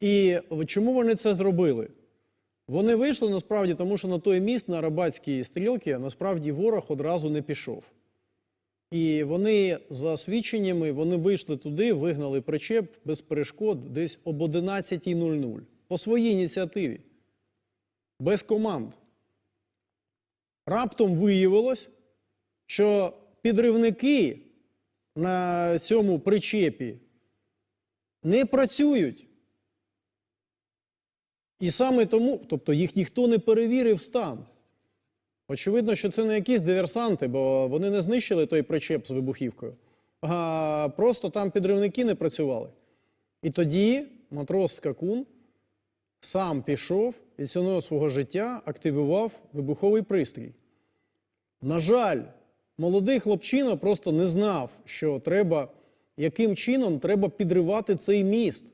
І чому вони це зробили? Вони вийшли насправді, тому що на той міст на Арабатській стрілці насправді ворог одразу не пішов. І вони за свідченнями вони вийшли туди, вигнали причеп без перешкод десь об 11.00 по своїй ініціативі, без команд. Раптом виявилось, що підривники на цьому причепі не працюють. І саме тому, тобто їх ніхто не перевірив стан. Очевидно, що це не якісь диверсанти, бо вони не знищили той причеп з вибухівкою, а просто там підривники не працювали. І тоді матрос Скакун сам пішов і ціною свого життя активував вибуховий пристрій. На жаль, молодий хлопчина просто не знав, що треба, яким чином треба підривати цей міст.